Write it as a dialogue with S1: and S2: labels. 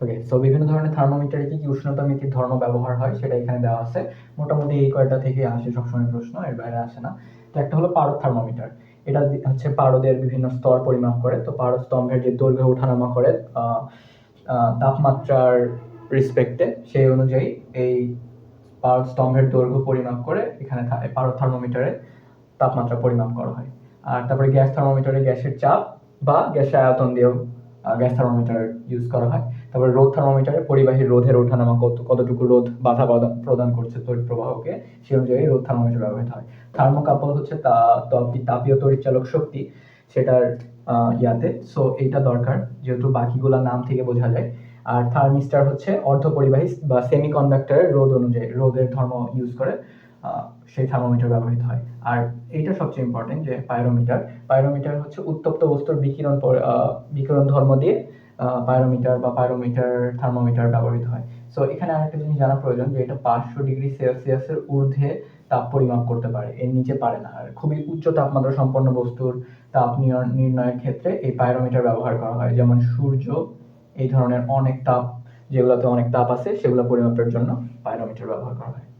S1: Okay so বিভিন্ন ধরনের থার্মোমিটারে কি কি উষ্ণতা মিতির ধর্ম ব্যবহার হয়, সেটা এখানে দেওয়া আছে। মোটামুটি এই কয়টা থেকে আসে সবসময় প্রশ্ন, এর বাইরে আসে না। তো একটা হলো পারদ থার্মোমিটার এটা হচ্ছে পারদের বিভিন্ন স্তর পরিমাপ করে। তো পারদ স্তম্ভের যে দৈর্ঘ্য ওঠানামা করে তাপমাত্রার রেসপেক্টে সেই অনুযায়ী এই পারদ স্তম্ভের দৈর্ঘ্য পরিমাপ করে এখানে থা- এই পারদ থার্মোমিটারে তাপমাত্রা পরিমাপ করা হয়। আর তারপরে গ্যাস থার্মোমিটারে গ্যাসের চাপ বা গ্যাসের আয়তন দিয়েও গ্যাস থার্মোমিটার ইউজ করা হয়। তারপরে রোদ থার্মোমিটারে পরিবাহী রোধের ওঠানামা কত, কতটুকু রোধ বাধা প্রদান- করছে তড়িৎ প্রবাহকে সেই অনুযায়ী রোদ থার্মোমিটার ব্যবহৃত হয়। থার্মোকাপল হচ্ছে তা, তাপ- তাপীয় তড়িৎচালক শক্তি সেটার ইয়াতে। সো এইটা দরকার, যেহেতু বাকিগুলা নাম থেকে বোঝা যায়। আর থার্মিস্টার হচ্ছে অর্ধ পরিবাহী বা সেমি কন্ডাক্টরের রোধ অনুযায়ী, রোধের ধর্ম ইউজ করে। সেই থার্মোমিটার ব্যবহৃত হয়। আর এইটা সবচেয়ে ইম্পর্টেন্ট যে পাইরোমিটার পাইরোমিটার হচ্ছে উত্তপ্ত বস্তুর বিকিরণ বিকিরণ ধর্ম দিয়ে পাইরোমিটার বা পাইরোমিটার থার্মোমিটার ব্যবহৃত হয়। সো এখানে আরেকটা জিনিস জানা প্রয়োজন যে এটা পাঁচশো ডিগ্রি সেলসিয়াসের ঊর্ধ্বে তাপ পরিমাপ করতে পারে, এর নিচে পারে না। আর খুবই উচ্চ তাপমাত্রা সম্পন্ন বস্তুর তাপ নির- নির্ণয়ের ক্ষেত্রে এই পাইরোমিটার ব্যবহার করা হয়। যেমন সূর্য, এই ধরনের অনেক তাপ, যেগুলোতে অনেক তাপ আছে, সেগুলো পরিমাপের জন্য পাইরোমিটার ব্যবহার করা হয়।